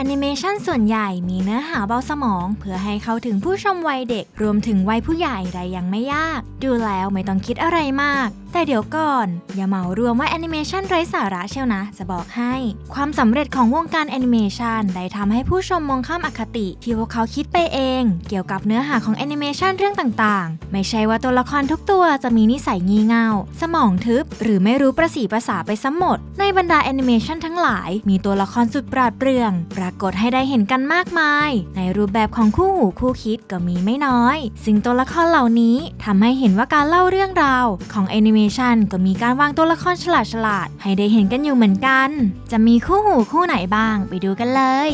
แอนิเมชันส่วนใหญ่มีเนื้อหาเบาสมอง เพื่อให้เข้าถึงผู้ชมวัยเด็ก รวมถึงวัยผู้ใหญ่ได้ยังไม่ยาก ดูแล้วไม่ต้องคิดอะไรมาก แต่เดี๋ยวก่อน อย่าเหมารวมว่าแอนิเมชันไร้สาระเชียวนะ จะบอกให้ ความสำเร็จของวงการแอนิเมชันได้ทำให้ผู้ชมมองข้ามอคติ ที่พวกเขาคิดไปเอง เกี่ยวกับเนื้อหาของแอนิเมชันเรื่องต่างๆ ไม่ใช่ว่าตัวละครทุกตัวจะมีนิสัยงี่เง่า สมองทึบ หรือไม่รู้ประสีภาษาไปซะหมด ในบรรดาแอนิเมชันทั้งหลาย มีตัวละครสุดปราดเปรื่อง ปรากฏให้ได้เห็นกันมากมาย ในรูปแบบของคู่หูคู่คิดก็มีไม่น้อย ซึ่งตัวละครเหล่านี้ทำให้เห็นว่าการเล่าเรื่องราวของแอนิเมชันก็มีการวางตัวละครฉลาดๆให้ได้เห็นกันอยู่เหมือนกัน จะมีคู่หูคู่ไหนบ้างไปดูกันเลย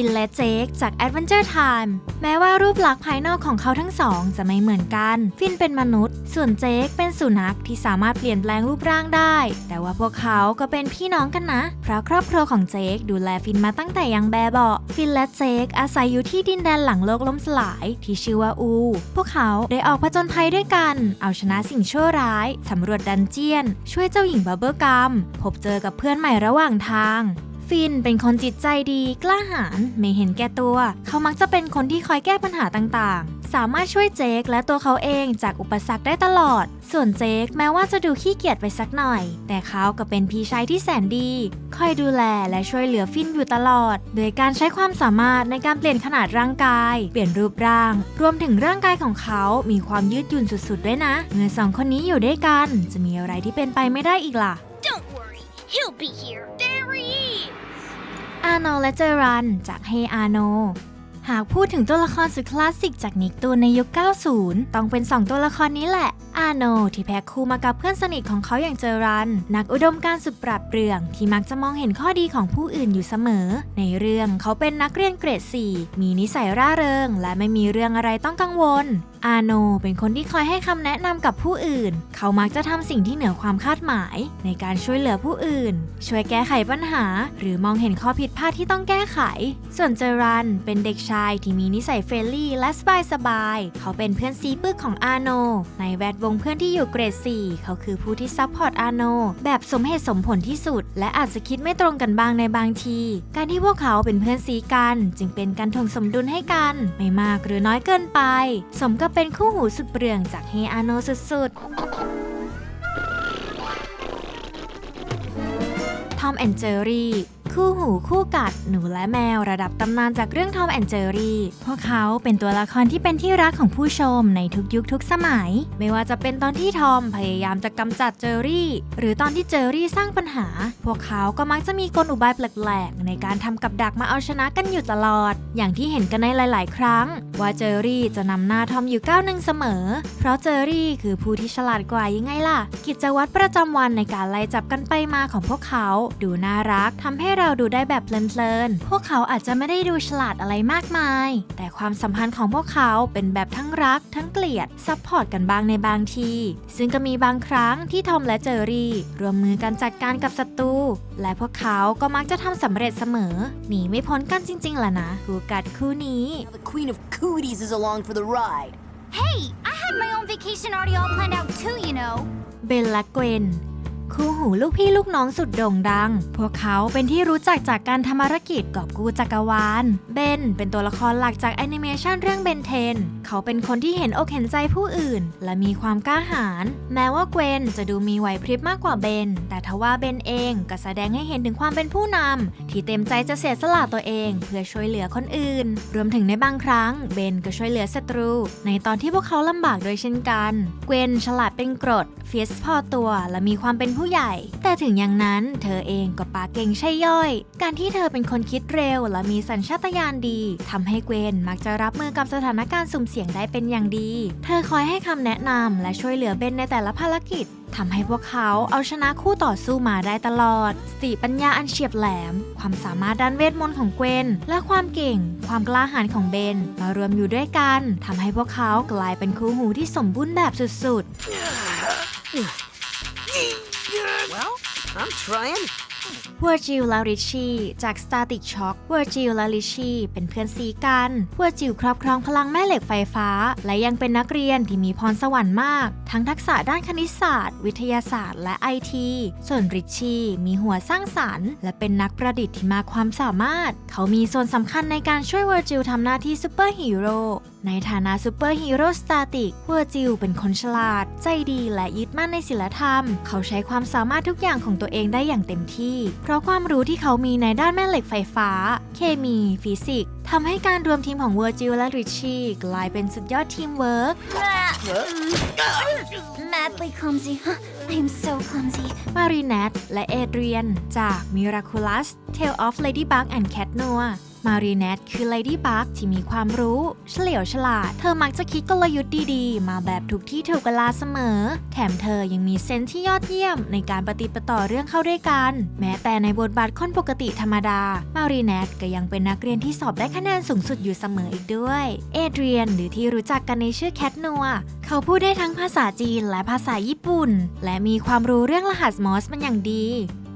ฟินและเจคจาก Adventure Time แม้ว่ารูปลักษณ์ภายนอกของเขาทั้งสองจะไม่เหมือนกัน ฟินเป็นมนุษย์ ส่วนเจคเป็นสุนัขที่สามารถเปลี่ยนแปลงรูปร่างได้ แต่ว่าพวกเขาก็เป็นพี่น้องกันนะ เพราะครอบครัวของเจคดูแลฟินมาตั้งแต่ยังแบบเบาะฟินและเจคอาศัยอยู่ที่ดินแดนหลังโลกล่มสลายที่ชื่อว่าอู พวกเขาได้ออกผจญภัยด้วยกัน เอาชนะสิ่งชั่วร้ายสำรวจดันเจียน ช่วยเจ้าหญิงบับเบิลกัมพบเจอกับเพื่อนใหม่ระหว่างทาง ฟินเป็นคนจิตใจดีกล้าหาญไม่เห็นแก่ตัว เขามักจะเป็นคนที่คอยแก้ปัญหาต่างๆ สามารถช่วยเจคและตัวเขาเองจากอุปสรรคได้ตลอด ส่วนเจคแม้ว่าจะดูขี้เกียจไปสักหน่อย แต่เขาก็เป็นพี่ชายที่แสนดี คอยดูแลและช่วยเหลือฟินอยู่ตลอด โดยการใช้ความสามารถในการเปลี่ยนขนาดร่างกาย เปลี่ยนรูปร่าง รวมถึงร่างกายของเขา มีความยืดหยุ่นสุดๆด้วยนะ เมื่อสองคนนี้อยู่ด้วยกัน จะมีอะไรที่เป็นไปไม่ได้อีกล่ะ Don't worry, he'll be here. อาโนและเจอรันจากเฮอาโนหากพูดถึงตัวละครสุดคลาสสิกจากนิกตูนในยุค 90 ต้องเป็น 2 ตัวละครนี้แหละ อาโนที่แพ็คคู่มากับเพื่อนสนิทของเขาอย่างเจอรัน นักอุดมการสุดปราดเปรื่อง ที่มักจะมองเห็นข้อดีของผู้อื่นอยู่เสมอ ในเรื่องเขาเป็นนักเรียนเกรด 4 มีนิสัยร่าเริง และไม่มีเรื่องอะไรต้องกังวล อาโนเป็นคนที่คอยให้คำแนะนำกับผู้อื่น เขามักจะทำสิ่งที่เหนือความคาดหมาย ในการช่วยเหลือผู้อื่น ช่วยแก้ไขปัญหา หรือมองเห็นข้อผิดพลาดที่ต้องแก้ไข ส่วนเจอรันเป็นเด็กชายที่มีนิสัยเฟรนลี่และสบายสบายๆเขาเป็นเพื่อนซีปึกของอาโนในแวดวงเพื่อนที่อยู่เกรด 4 เขาคือผู้ที่ซัพพอร์ตอาโน แบบสมเหตุสมผลที่สุด และอาจจะคิดไม่ตรงกันบ้างในบางที การที่พวกเขาเป็นเพื่อนซีกัน จึงเป็นการถ่วงสมดุลให้กัน ไม่มากหรือน้อยเกินไป สมกับเป็นคู่หูสุดเปลืองจากเฮอาโนสุดๆทอมแอนเจอรี่ คู่หูคู่กัดหนูและแมวระดับตำนานจากเรื่องทอมแอนเจอรี่พวกเขาเป็นตัวละครที่เป็นที่รักของผู้ชมในทุกยุคทุกสมัย ไม่ว่าจะเป็นตอนที่ทอมพยายามจะกำจัดเจอรี่ หรือตอนที่เจอรี่สร้างปัญหา พวกเขาก็มักจะมีกลอุบายแปลกๆ ในการทำกับดักมาเอาชนะกันอยู่ตลอด อย่างที่เห็นกันในหลาย ๆ ครั้ง ว่าเจอรี่จะนำหน้าทอมอยู่ก้าวหนึ่งเสมอ เพราะเจอรี่คือผู้ที่ฉลาดกว่ายังไงล่ะ กิจวัตรประจำวันในการไล่จับกันไปมาของพวกเขา ดูน่ารักทำให้เราดูได้แบบเพลินๆ พวกเขาอาจจะไม่ได้ดูฉลาดอะไรมากมาย แต่ความสัมพันธ์ของพวกเขาเป็นแบบทั้งรัก ทั้งเกลียด ซัพพอร์ตกันบ้างในบางที ซึ่งก็มีบางครั้งที่ทอมและเจอรี่รวมมือกันจัดการกับศัตรู และพวกเขาก็มักจะทำสำเร็จเสมอ หนีไม่พ้นกันจริงๆล่ะนะคู่กัดคู่นี้ The Queen of Cooties is along for the ride. Hey, I had my own vacation already all planned out too, you know. เบนและเกวน คู่หูลูกพี่ลูกน้องสุดโด่งดัง พวกเขาเป็นที่รู้จักจากการทำภารกิจกอบกู้จักรวาล เบนเป็นตัวละครหลักจากแอนิเมชันเรื่องเบนเทน เขาเป็นคนที่เห็นอกเห็นใจผู้อื่น และมีความกล้าหาญ แม้ว่าเกวนจะดูมีไหวพริบมากกว่าเบน แต่ทว่าเบนเองก็แสดงให้เห็นถึงความเป็นผู้นำที่เต็มใจจะเสียสละตัวเอง เพื่อช่วยเหลือคนอื่น รวมถึงในบางครั้งเบนก็ช่วยเหลือศัตรู ในตอนที่พวกเขาลำบากโดยเช่นกัน เกวนฉลาดเป็นกรดเฟียสพอตัว และมีความเป็นผู้ใหญ่ แต่ถึงอย่างนั้นเธอเองก็ปาเก่งใช่ย่อย การที่เธอเป็นคนคิดเร็วและมีสัญชาตญาณดีทำให้เกวนมักจะรับมือกับสถานการณ์สุ่มเสี่ยงได้เป็นอย่างดี เธอคอยให้คำแนะนำและช่วยเหลือเบนในแต่ละภารกิจทำให้พวกเขาเอาชนะคู่ต่อสู้มาได้ตลอด สติปัญญาอันเฉียบแหลม ความสามารถด้านเวทมนต์ของเกวน และความเก่ง ความกล้าหาญของเบน มารวมอยู่ด้วยกันทำให้พวกเขากลายเป็นคู่หูที่สมบูรณ์แบบสุดๆ I'm trying. เวอร์จิลและริชชี่จาก Static Shock เวอร์จิลและริชชี่เป็นเพื่อนซีกันเวอร์จิลครอบครองพลังแม่เหล็กไฟฟ้า และยังเป็นนักเรียนที่มีพรสวรรค์มาก ทั้งทักษะด้านคณิตศาสตร์ วิทยาศาสตร์ และไอทีส่วนริชชี่มีหัวสร้างสรรค์ และเป็นนักประดิษฐ์ที่มากความสามารถ เขามีส่วนสำคัญในการช่วยเวอร์จิลทำหน้าที่ซูเปอร์ฮีโร่ในฐานะซูเปอร์ฮีโร่สตาติกเวอร์จิลเป็นคนฉลาด ใจดีและยึดมั่นในศีลธรรม เขาใช้ความสามารถทุกอย่างของตัวเองได้อย่างเต็มที่เพราะความรู้ที่เขามีในด้านแม่เหล็กไฟฟ้า เคมี ฟิสิกส์ทำให้การรวมทีมของเวอร์จิลและริชชี่กลายเป็นสุดยอดทีมเวิร์ก Madly clumsy. I'm so clumsy. มารีแนตและเอเดรียน จาก Miraculous Tale of Ladybug and Cat Noir มารีแนตคือ Ladybug ที่มีความรู้ เฉลียวฉลาด เธอมักจะคิดกลยุทธ์ดีๆ มาแบบถูกที่ถูกเวลาเสมอ แถมเธอยังมีเซนส์ที่ยอดเยี่ยมในการปฏิปต่อเรื่องเข้าด้วยกัน แม้แต่ในบทบาทคนปกติธรรมดา มารีแนตก็ยังเป็นนักเรียนที่สอบได้คะแนนสูงสุดอยู่เสมออีกด้วย เอเดรียนหรือที่รู้จักกันในชื่อแคทนัวเขาพูดได้ทั้งภาษาจีนและภาษาญี่ปุ่น และมีความรู้เรื่องรหัสมอสเป็นอย่างดี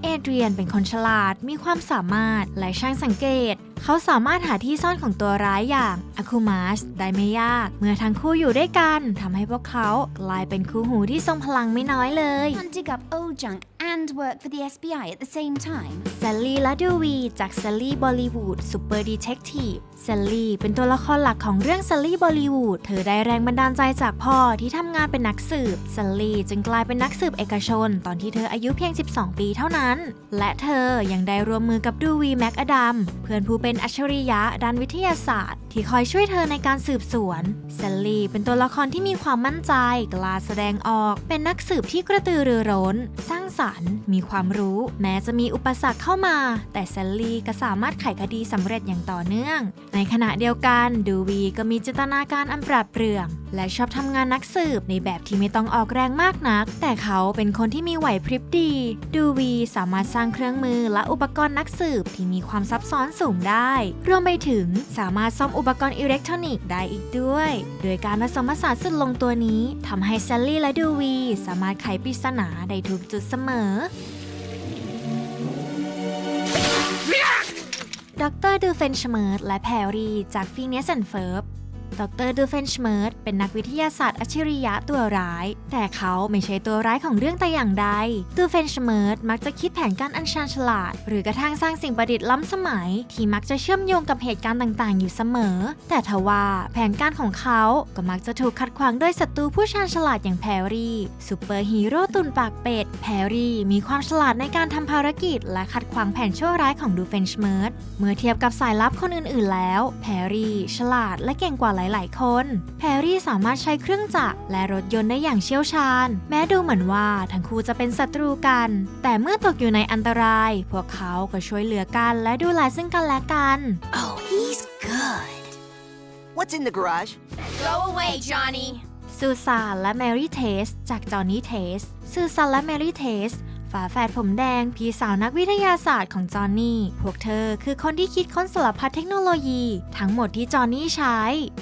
เอเดรียนเป็นคนฉลาด มีความสามารถ และช่างสังเกต เขาสามารถหาที่ซ่อนของตัวร้ายอย่างอาคูมาสได้ไม่ยาก เมื่อทั้งคู่อยู่ด้วยกันทำให้พวกเขากลายเป็นคู่หูที่ทรงพลังไม่น้อยเลย Can't dig up old junk and work for the SBI at the same time. แซลลี่และดูวีจากแซลลี่บอลลีวูดซูเปอร์ดีเทคทีฟแซลลี่เป็นตัวละครหลักของเรื่องแซลลี่บอลลีวูดเธอได้แรงบันดาลใจจากพ่อที่ทำงานเป็นนักสืบแซลลี่จึงกลายเป็นนักสืบเอกชน ตอนที่เธออายุเพียง 12 ปีเท่านั้น และเธอยังได้ร่วมมือกับดูวีแม็กอดัมเพื่อนผู้เป็นอัจฉริยะด้านวิทยาศาสตร์ ที่คอยช่วยเธอในการสืบสวนแซลลี่เป็นตัวละครที่มีความมั่นใจ กล้าแสดงออก เป็นนักสืบที่กระตือรือร้น สร้างสรรค์ มีความรู้ แม้จะมีอุปสรรคเข้ามา แต่แซลลี่ก็สามารถไขคดีสำเร็จอย่างต่อเนื่อง ในขณะเดียวกันดูวีก็มีจินตนาการอันปราดเปรื่อง และชอบทำงานนักสืบในแบบที่ไม่ต้องออกแรงมากนัก แต่เขาเป็นคนที่มีไหวพริบดี ดูวีสามารถสร้างเครื่องมือและอุปกรณ์นักสืบที่มีความซับซ้อนสูงได้ รวมไปถึงสามารถซ่อมอุปกรณ์อิเล็กทรอนิกส์ได้อีกด้วย โดยการผสมผสานสุดลงตัวนี้ทำให้แซลลี่และดูวีสามารถไขปริศนาได้ทุกจุดเสมอดรดูเฟนชเมิร์ดและแพรรี่จากฟีเนสแอนเฟิร์บ ดรดูเฟนชเมิร์ดเป็นนักวิทยาศาสตร์อัจฉริยะตัวร้าย แต่เขาไม่ใช่ตัวร้ายของเรื่องแต่อย่างใดดูเฟนชเมิร์ดมักจะคิดแผนการอันชาญฉลาด หรือกระทั่งสร้างสิ่งประดิษฐ์ล้ำสมัย ที่มักจะเชื่อมโยงกับเหตุการณ์ต่างๆ อยู่เสมอ แต่ทว่าแผนการของเขาก็มักจะถูกขัดขวางด้วยศัตรูผู้ชาญฉลาดอย่างแพรรี่ซูเปอร์ฮีโร่ตุนปากเป็ดแพรรี่มีความฉลาดในการทำภารกิจ และขัดขวางแผนชั่วร้ายของดูเฟนชเมิร์ดเมื่อเทียบกับสายลับคนอื่นๆ แล้ว แพรรี่ฉลาดและเก่งกว่าหลายๆ คน แพรรี่สามารถใช้เครื่องจักรและรถยนต์ได้อย่างเชี่ยวชาญ แม้ดูเหมือนว่าทั้งคู่จะเป็นศัตรูกัน แต่เมื่อตกอยู่ในอันตราย พวกเขาก็ช่วยเหลือกันและดูแลซึ่งกันและกัน Oh, he's good. What's in the garage? Go away, Johnny. ซูซานและแมรี่เทสจากจอห์นนี่เทสซูซานและแมรี่เทส ฝาแฝดผมแดง พี่สาวนักวิทยาศาสตร์ของจอห์นนี่ พวกเธอคือคนที่คิดค้นสารพัดเทคโนโลยี ทั้งหมดที่จอห์นนี่ใช้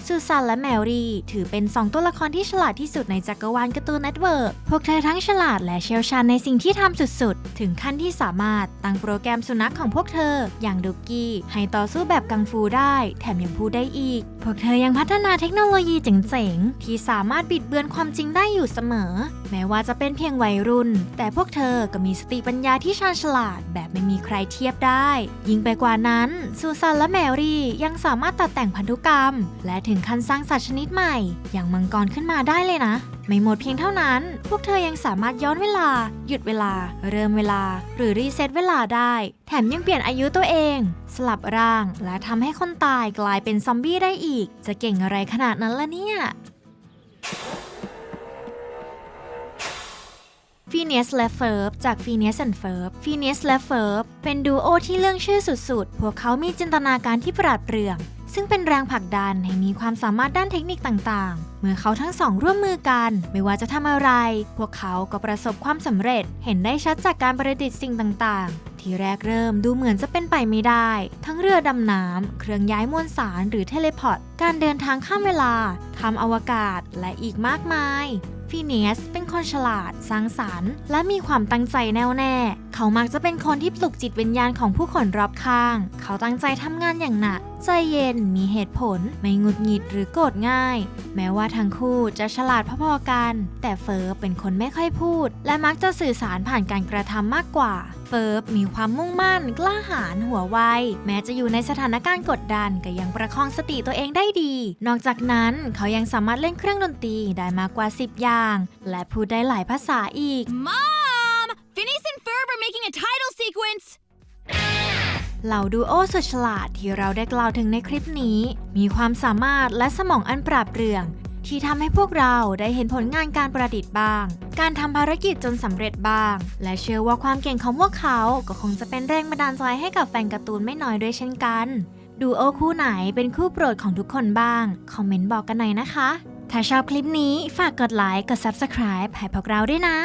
ซูซานและแมรี่ ถือเป็นสองตัวละครที่ฉลาดที่สุดในจักรวาลการ์ตูนเน็ตเวิร์กพวกเธอทั้งฉลาดและเชี่ยวชาญในสิ่งที่ทำสุดๆ ถึงขั้นที่สามารถตั้งโปรแกรมสุนัขของพวกเธอ อย่างดุกกี้ให้ต่อสู้แบบกังฟูได้ แถมยังพูดได้อีกพวกเธอยังพัฒนาเทคโนโลยีเจ๋งๆ ที่สามารถบิดเบือนความจริงได้อยู่เสมอ แม้ว่าจะเป็นเพียงวัยรุ่น แต่พวกเธอก็มีสติปัญญาที่ชาญฉลาดแบบไม่มีใครเทียบได้ ยิ่งไปกว่านั้น ซูซานและแมรี่ยังสามารถตัดแต่งพันธุกรรม และถึงขั้นสร้างสัตว์ชนิดใหม่ อย่างมังกรขึ้นมาได้เลยนะไม่หมดเพียงเท่านั้น พวกเธอยังสามารถย้อนเวลา หยุดเวลา เริ่มเวลา หรือรีเซ็ตเวลาได้ แถมยังเปลี่ยนอายุตัวเอง สลับร่าง และทำให้คนตายกลายเป็นซอมบี้ได้อีก จะเก่งอะไรขนาดนั้นล่ะเนี่ยฟีเนียสและเฟิร์บจากฟีเนียสแอนเฟิร์บฟีเนียสและเฟิร์บเป็นดูโอที่เรื่องชื่อสุดๆ พวกเขามีจินตนาการที่ปราดเปรื่อง ซึ่งเป็นแรงผลักดันให้มีความสามารถด้านเทคนิคต่างๆ เมื่อเขาทั้งสองร่วมมือกัน ไม่ว่าจะทำอะไร พวกเขาก็ประสบความสำเร็จ เห็นได้ชัดจากการประดิษฐ์สิ่งต่างๆ ที่แรกเริ่มดูเหมือนจะเป็นไปไม่ได้ ทั้งเรือดำน้ำเครื่องย้ายมวลสารหรือเทเลพอร์ต การเดินทางข้ามเวลาทำอวกาศและอีกมากมายฟีเนียสเป็นคนฉลาด สร้างสรรค์ และมีความตั้งใจแน่วแน่เขามักจะเป็นคนที่ปลุกจิตวิญญาณของผู้คนรอบข้าง เขาตั้งใจทำงานอย่างหนัก ใจเย็น มีเหตุผล ไม่หงุดหงิดหรือโกรธง่าย แม้ว่าทั้งคู่จะฉลาดพอๆกัน แต่เฟิร์บเป็นคนไม่ค่อยพูด และมักจะสื่อสารผ่านการกระทำมากกว่า เฟิร์บมีความมุ่งมั่น กล้าหาญหัวไว แม้จะอยู่ในสถานการณ์กดดันก็ยังประคองสติตัวเองได้ดี นอกจากนั้นเขายังสามารถเล่นเครื่องดนตรีได้มากกว่า 10 อย่าง และพูดได้หลายภาษาอีก Mom! Phineas เหล่าดูโอสุดฉลาดที่เราได้กล่าวถึงในคลิปนี้ มีความสามารถและสมองอันปราบเรื่อง ที่ทำให้พวกเราได้เห็นผลงานการประดิษฐ์บ้าง การทำภารกิจจนสำเร็จบ้าง และเชื่อว่าความเก่งของพวกเขาก็คงจะเป็นแรงบันดาลใจให้กับแฟนการ์ตูนไม่น้อยด้วยเช่นกันดูโอคู่ไหนเป็นคู่โปรดของทุกคนบ้าง คอมเมนต์บอกกันหน่อยนะคะ ถ้าชอบคลิปนี้ฝากกดไลค์กด Subscribe ให้พวกเราด้วยนะ